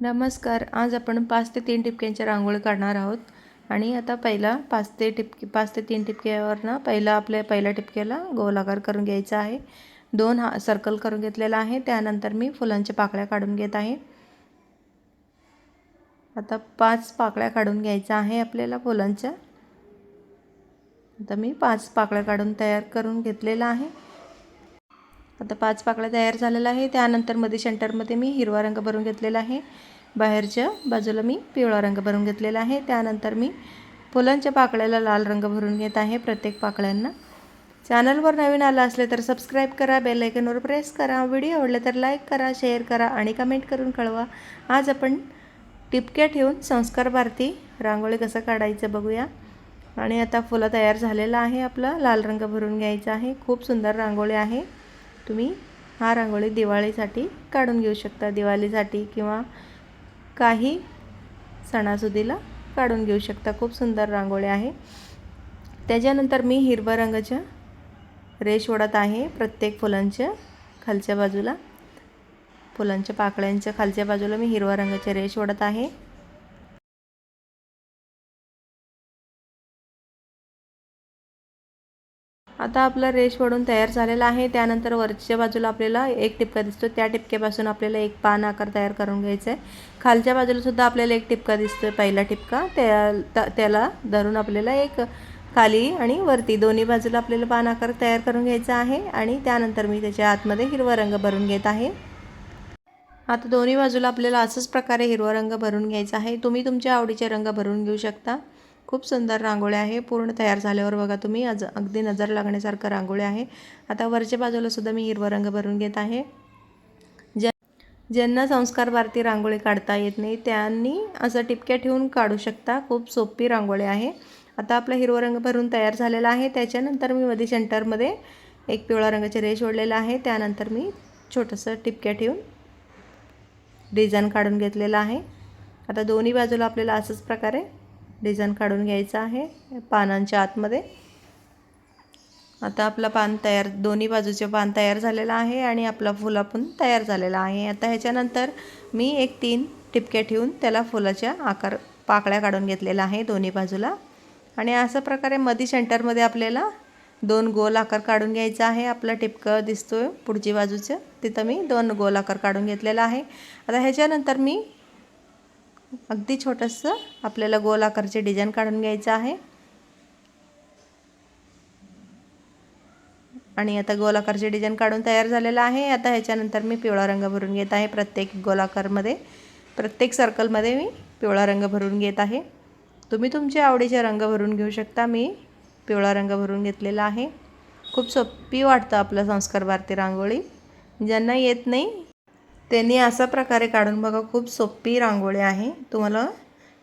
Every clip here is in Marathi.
नमस्कार. आज आपण पाच ते तीन टिपक्यांच्या रांगोळी काढणार आहोत. आणि आता पहिला पाच ते टिपके पाच ते तीन टिपक्यावरनं पहिला आपल्या पहिल्या टिपक्याला गोलाकार करून घ्यायचा आहे. दोन हा सर्कल करून घेतलेला आहे. त्यानंतर मी फुलांच्या पाकळ्या काढून घेत आहे. आता पाच पाकळ्या काढून घ्यायच्या आहे आपल्याला फुलांच्या. आता मी पाच पाकळ्या काढून तयार करून घेतलेला आहे. आता पाच पाकळ्या तयार झालेल्या आहे त्यानंतरमध्ये सेंटरमध्ये मी हिरवा रंग भरून घेतलेला आहे. बाहेरच्या बाजूला मी पिवळा रंग भरून घेतलेला आहे. त्यानंतर मी फुलांच्या पाकळ्याला लाल रंग भरून घेत आहे प्रत्येक पाकळ्यांना. चॅनलवर नवीन आलं असले तर सबस्क्राईब करा बेल आयकनवर प्रेस करा. व्हिडिओ आवडले तर लाईक करा शेअर करा आणि कमेंट करून कळवा. आज आपण टिपक्या ठेवून संस्कार भारती रांगोळी कसं काढायचं बघूया. आणि आता फुलं तयार झालेलं आहे. आपला लाल रंग भरून घ्यायचा आहे. खूप सुंदर रांगोळी आहे. तुम्ही हा रांगोळी दिवाळीसाठी काढून घेऊ शकता. दिवाळीसाठी किंवा काही सणासुदीला काढून घेऊ शकता. खूप सुंदर रांगोळी आहे. त्याच्यानंतर मी हिरवा रंगाच्या रेश ओढत आहे. प्रत्येक फुलांच्या खालच्या बाजूला फुलांच्या पाकळ्यांच्या खालच्या बाजूला मी हिरवा रंगाचे रेश ओढत आहे. आता आपला रेश वडून तयार झालेला आहे. त्यानंतर वरच्या बाजूला आपल्याला एक टिपका दिसतो. त्या टिपक्यापासून आपल्याला एक पान आकार तयार करून घ्यायचा आहे खालच्या बाजूलासुद्धा आपल्याला एक टिपका दिसतो पहिला टिपका त्या त्याला धरून आपल्याला एक खाली आणि वरती दोन्ही बाजूला आपल्याला पान आकार तयार करून घ्यायचा आहे. आणि त्यानंतर मी त्याच्या आतमध्ये हिरवा रंग भरून घेत आहे. आता दोन्ही बाजूला आपल्याला असंच प्रकारे हिरवा रंग भरून घ्यायचा आहे. तुम्ही तुमच्या आवडीचे रंग भरून घेऊ शकता. खूप सुंदर रांगोळी आहे. पूर्ण तयार झाल्यावर बघा तुम्ही अज अगदी नजर लागण्यासारखं रांगोळी आहे. आता वरच्या बाजूला सुद्धा मी हिरवा रंग भरून घेत आहे. ज्या ज्यांना संस्कार भारती रांगोळी काढता येत नाही त्यांनी असं टिपक्या ठेवून काढू शकता. खूप सोपी रांगोळी आहे. आता आपला हिरवा रंग भरून तयार झालेला आहे. त्याच्यानंतर मी मध्ये सेंटरमध्ये एक पिवळा रंगाचे रेश ओढलेला आहे. त्यानंतर मी छोटंसं टिपक्या ठेवून डिझाईन काढून घेतलेलं आहे. आता दोन्ही बाजूला आपल्याला असंच प्रकारे डिझाईन काढून घ्यायचं आहे पानांच्या आतमध्ये. आता आपला पान तयार दोन्ही बाजूचे पान तयार झालेलं आहे आणि आपला फुला पण तयार झालेला आहे. आता ह्याच्यानंतर मी एक तीन टिपक्या ठेवून त्याला फुलाच्या आकार पाकळ्या काढून घेतलेल्या आहे दोन्ही बाजूला. आणि अशा प्रकारे मधी सेंटरमध्ये आपल्याला दोन गोल आकार काढून घ्यायचा आहे. आपला टिपकं दिसतोय पुढची बाजूचं. तिथं मी दोन गोल आकार काढून घेतलेला आहे. आता ह्याच्यानंतर मी अगदी छोटंसं आपल्याला गोल आकारचे डिझाईन काढून घ्यायचं आहे. आणि आता गोलाकारचे डिझाईन काढून तयार झालेलं आहे. आता ह्याच्यानंतर मी पिवळा रंग भरून घेत आहे प्रत्येक गोलाकारमध्ये प्रत्येक सर्कलमध्ये मी पिवळा रंग भरून घेत आहे. तुम्ही तुमचे आवडीचे रंग भरून घेऊ शकता. मी पिवळा रंग भरून घेतलेला आहे. खूप सोपी वाटतं आपलं संस्कार भारती रांगोळी. ज्यांना येत नाही त्यांनी असा प्रकारे काढून बघा खूप सोपी रांगोळी आहे. तुम्हाला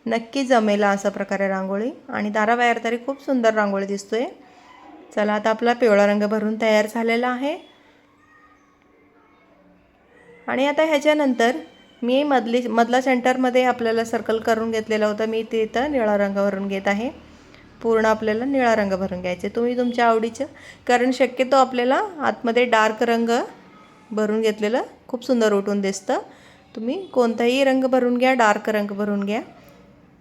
नक्की जमेल असा प्रकारे रांगोळी. आणि दाराबाहेर तरी खूप सुंदर रांगोळी दिसतोय. चला आता आपला पिवळा रंग भरून तयार झालेला आहे. आणि आता ह्याच्यानंतर मी मधली मधला सेंटरमध्ये आपल्याला सर्कल करून घेतलेला होता. मी तिथं निळा रंग भरून घेत आहे. पूर्ण आपल्याला निळा रंग भरून घ्यायचे. तुम्ही तुमच्या आवडीचं कारण शक्यतो आपल्याला आतमध्ये डार्क रंग भरून घेतलेलं. खूप सुंदर उठून दिसतं. तुम्ही कोणताही रंग भरून घ्या डार्क रंग भरून घ्या.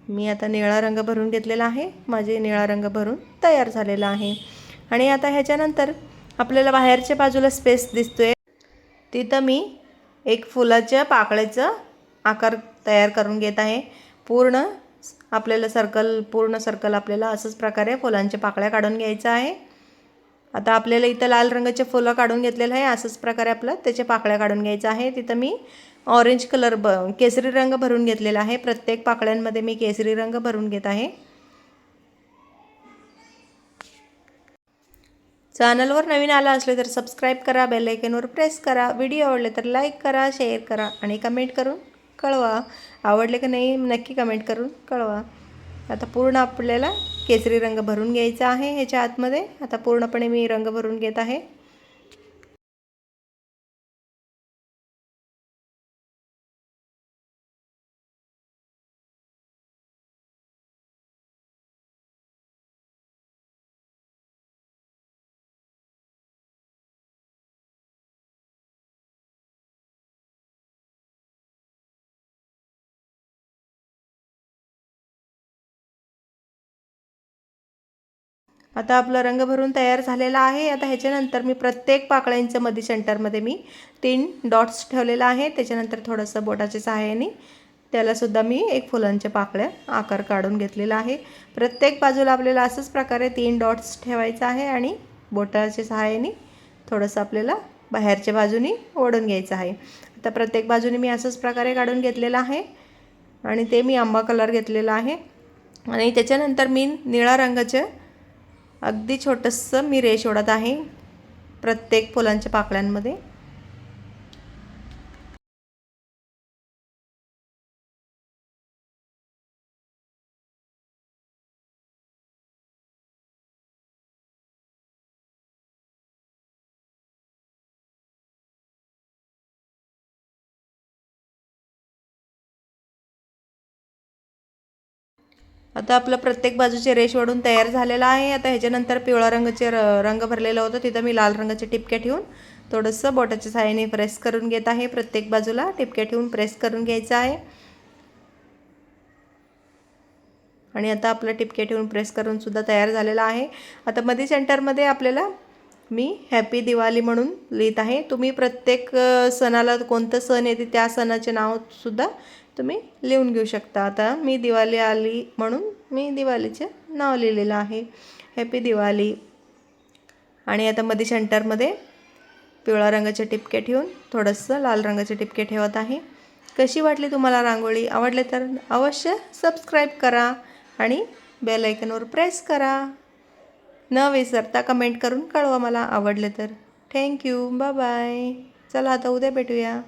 मी आता निळा रंग भरून घेतलेला आहे. माझे निळा रंग भरून तयार झालेला आहे. आणि आता ह्याच्यानंतर आपल्याला बाहेरच्या बाजूला स्पेस दिसतो आहे तिथं मी एक फुलाच्या पाकळ्याचं आकार तयार करून घेत आहे. पूर्ण आपल्याला सर्कल पूर्ण सर्कल आपल्याला असंच प्रकारे फुलांच्या पाकळ्या काढून घ्यायचं आहे. आता आपल्याला इथं लाल रंगाचे फुलं काढून घेतलेलं आहे असंच प्रकारे आपलं त्याच्या पाकळ्या काढून घ्यायचं आहे. तिथं मी ऑरेंज कलर ब केसरी रंग भरून घेतलेला आहे. प्रत्येक पाकळ्यांमध्ये मी केसरी रंग भरून घेत आहे. चॅनलवर नवीन आला असले तर सबस्क्राईब करा बेल आयकनवर प्रेस करा. व्हिडिओ आवडले तर लाईक करा शेअर करा आणि कमेंट करून कळवा. आवडले का नाही नक्की कमेंट करून कळवा. आता पूर्ण आपल्याला केसरी रंग भरून घ्यायचा आहे ह्याच्या आतमध्ये. आता पूर्णपणे मी रंग भरून घेत आहे. आता आपला रंग भरून तयार झालेला आहे. आता ह्याच्यानंतर मी प्रत्येक पाकळ्यांच्या मध्ये सेंटरमध्ये मी तीन डॉट्स ठेवलेला आहे. त्याच्यानंतर थोडंसं बोटाच्या सहाय्याने त्यालासुद्धा मी एक फुलांच्या पाकळ्या आकार काढून घेतलेला आहे. प्रत्येक बाजूला आपल्याला असंच प्रकारे तीन डॉट्स ठेवायचं आहे आणि बोटाच्या सहाय्याने थोडंसं आपल्याला बाहेरच्या बाजूनी ओढून घ्यायचं आहे. आता प्रत्येक बाजूने मी असंच प्रकारे काढून घेतलेलं आहे आणि ते मी आंबा कलर घेतलेला आहे. आणि त्याच्यानंतर मी निळा रंगाचं अगदी छोटंसं मी रेश ओढत आहे प्रत्येक फुलांच्या पाकळ्यांमध्ये. आता आपलं प्रत्येक बाजूचे रेश वाढून तयार झालेला आहे. आता ह्याच्यानंतर पिवळा रंगाचे र रंग भरलेलं होतं. तिथं मी लाल रंगाचे टिपक्या ठेवून थोडंसं बोटाच्या सहाय्याने प्रेस करून घेत आहे. प्रत्येक बाजूला टिपक्या ठेवून प्रेस करून घ्यायचं आहे. आणि आता आपलं टिपके ठेवून प्रेस करून सुद्धा तयार झालेला आहे. आता मध्ये सेंटरमध्ये आपल्याला मी हॅपी दिवाळी म्हणून लिहित आहे. तुम्ही प्रत्येक सणाला कोणतं सण येते त्या सणाचे नावसुद्धा तुम्ही लिहून घेऊ शकता. आता मी दिवाळी आली म्हणून मी दिवाळीचे नाव लिहिलेलं आहे. हॅपी दिवाळी आणि आता मध्ये सेंटरमध्ये पिवळा रंगाचे टिपके ठेवून थोडंसं लाल रंगाचे टिपके ठेवत आहे. कशी वाटली तुम्हाला रांगोळी? आवडले तर अवश्य सबस्क्राईब करा आणि बेल आयकनवर प्रेस करा. न विसरता कमेंट करून कळवा मला आवडले तर. थँक्यू बाय बाय चला आता उद्या भेटूया.